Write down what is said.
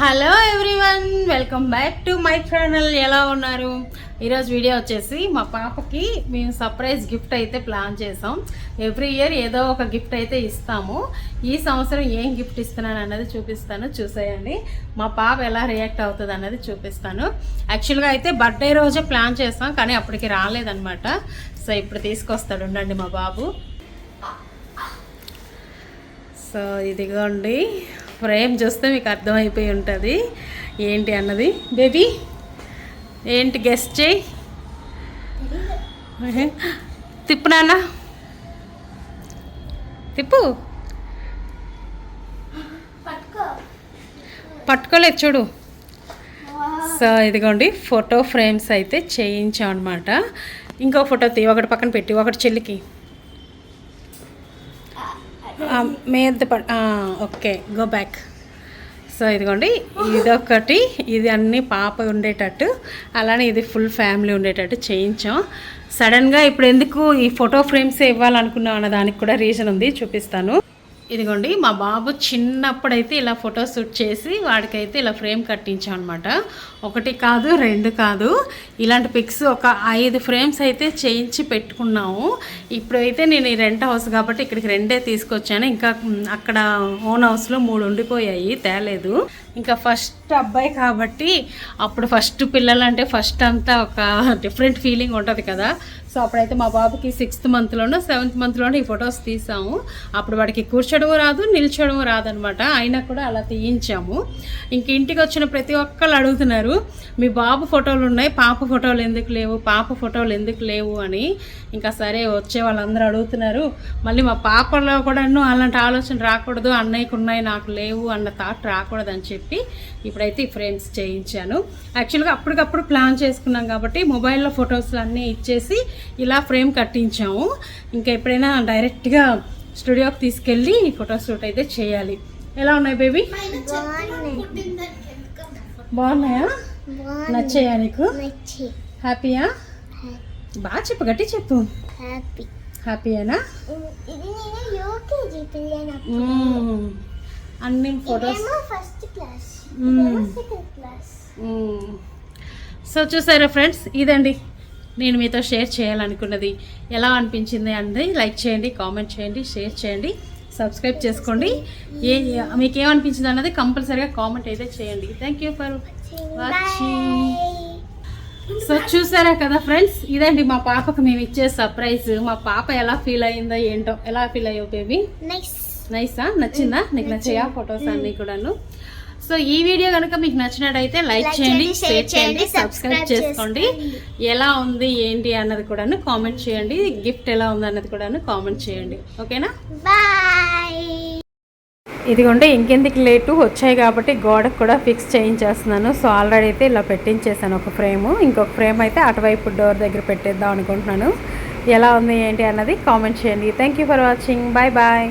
Hello everyone welcome back to my channel. ఎలా ఉన్నారు? ఈరోజు వీడియో వచ్చేసి మా పాపకి మేము సర్ప్రైజ్ గిఫ్ట్ అయితే ప్లాన్ చేసాం. ఎవ్రీ ఇయర్ ఏదో ఒక గిఫ్ట్ అయితే ఇస్తాము. ఈ సంవత్సరం ఏం గిఫ్ట్ ఇస్తున్నాను అన్నది చూపిస్తాను. చూసేయండి. మా పాప ఎలా రియాక్ట్ అవుతుంది అన్నది చూపిస్తాను. యాక్చువల్గా అయితే బర్త్డే రోజే ప్లాన్ చేస్తాం కానీ అప్పటికి రాలేదనమాట సో ఇప్పుడు తీసుకొస్తాడు. ఉండండి మా బాబు. సో ఇదిగోండి. ఫ్రేమ్ చూస్తే మీకు అర్థమైపోయి ఉంటుంది. ఏంటి అన్నది? బేబీ ఏంటి గెస్ట్ చేయి. తిప్పు నాన్న. తిప్పు. పట్టుకోలేదు చూడు. సో ఇదిగోండి ఫోటో ఫ్రేమ్స్ అయితే చేయించాం అనమాట ఇంకో ఫోటో తీ ఒకటి పక్కన పెట్టి ఒకటి చెల్లికి. మేద ప- ఓకే గో బ్యాక్ సో ఇదిగోండి ఇదొకటి ఇది అన్ని పాప ఉండేటట్టు అలానే ఇది ఫుల్ ఫ్యామిలీ ఉండేటట్టు చేయించాం. సడన్గా ఇప్పుడు ఎందుకు ఈ ఫోటో ఫ్రేమ్స్ ఇవ్వాలనుకున్నాం అన్న దానికి కూడా రీజన్ ఉంది చూపిస్తాను. ఇదిగోండి మా బాబు చిన్నప్పుడైతే ఇలా ఫోటో షూట్ చేసి వాడికైతే ఇలా ఫ్రేమ్ కట్టించాం అనమాట ఒకటి కాదు రెండు కాదు. ఇలాంటి పిక్స్ ఒక ఐదు ఫ్రేమ్స్ అయితే చేయించి పెట్టుకున్నాము. ఇప్పుడైతే నేను ఈ రెంట్ హౌస్ కాబట్టి ఇక్కడికి రెండే తీసుకొచ్చాను. ఇంకా అక్కడ ఓన్ హౌస్లో మూడు ఉండిపోయాయి తేలేదు. ఇంకా ఫస్ట్ అబ్బాయి కాబట్టి అప్పుడు ఫస్ట్ పిల్లలంటే ఫస్ట్ అంతా ఒక డిఫరెంట్ ఫీలింగ్ ఉంటుంది కదా. సో అప్పుడైతే మా బాబుకి సిక్స్త్ మంత్లోనో సెవెంత్ మంత్లోనో ఈ ఫొటోస్ తీసాము. అప్పుడు వాడికి కూర్చోడము రాదు నిల్చోడము రాదనమాట. అయినా కూడా అలా తీయించాము. ఇంక ఇంటికి వచ్చిన ప్రతి ఒక్కళ్ళు అడుగుతున్నారు మీ బాబు ఫోటోలు ఉన్నాయి పాప ఫోటోలు ఎందుకు లేవు పాప ఫోటోలు ఎందుకు లేవు? అని. ఇంకా సరే వచ్చే వాళ్ళందరూ అడుగుతున్నారు మళ్ళీ మా పాపలో కూడాను అలాంటి ఆలోచన రాకూడదు అన్నయ్యకు ఉన్నాయి నాకు లేవు అన్న థాట్ రాకూడదు అని చెప్పి ఇప్పుడైతే ఈ ఫ్రేమ్స్ చేయించాను. యాక్చువల్గా అప్పటికప్పుడు ప్లాన్ చేసుకున్నాం కాబట్టి మొబైల్లో ఫొటోస్ అన్నీ ఇచ్చేసి ఇలా ఫ్రేమ్ కట్టించాము. ఇంకా ఎప్పుడైనా డైరెక్ట్గా స్టూడియోకి తీసుకెళ్ళి ఫోటో షూట్ అయితే చేయాలి. ఎలా ఉన్నాయి బేబీ? బాగున్నాయా? నచ్చాయా నీకు? హ్యాపీయా? బాగా చెప్పు గట్టి చెప్పు. హ్యాపీ. హ్యాపీయేనా? మ్మ్. అన్ని ఫొటోస్. First class. సో చూసారా ఫ్రెండ్స్? ఇదండి. నేను మీతో షేర్ చేయాలనుకున్నది ఎలా అనిపించింది అండి లైక్ చేయండి కామెంట్ చేయండి షేర్ చేయండి సబ్స్క్రైబ్ చేసుకోండి. ఏ మీకు ఏమనిపించింది అన్నది కంపల్సరీగా కామెంట్ అయితే చేయండి. Thank you for watching so చూసారా కదా ఫ్రెండ్స్? ఇదండి మా పాపకు మేము ఇచ్చే సర్ప్రైజ్ మా పాప ఎలా ఫీల్ అయిందో ఏంటో ఎలా ఫీల్ అయ్యో బేబీ నైస్ నైసా నచ్చిందా? నీకు నచ్చాయా ఫొటోస్ అన్ని కూడాను? సో ఈ వీడియో కనుక మీకు నచ్చినట్టయితే లైక్ చేయండి షేర్ చేయండి సబ్స్క్రైబ్ చేసుకోండి. ఎలా ఉంది ఏంటి అన్నది కూడాను కామెంట్ చేయండి. గిఫ్ట్ ఎలా ఉంది అన్నది కూడాను కామెంట్ చేయండి. ఓకేనా? బాయ్. ఇదిగోండి ఇంకెందుకు లేటు? వచ్చాయి కాబట్టి గోడకు కూడా ఫిక్స్ చేయించేస్తున్నాను. సో ఆల్రెడీ అయితే ఇలా పెట్టించేసాను ఒక ఫ్రేమ్. ఇంకొక ఫ్రేమ్ అయితే అటువైపు డోర్ దగ్గర పెట్టేద్దాం అనుకుంటున్నాను. ఎలా ఉంది ఏంటి అన్నది కామెంట్ చేయండి. Thank you for watching bye bye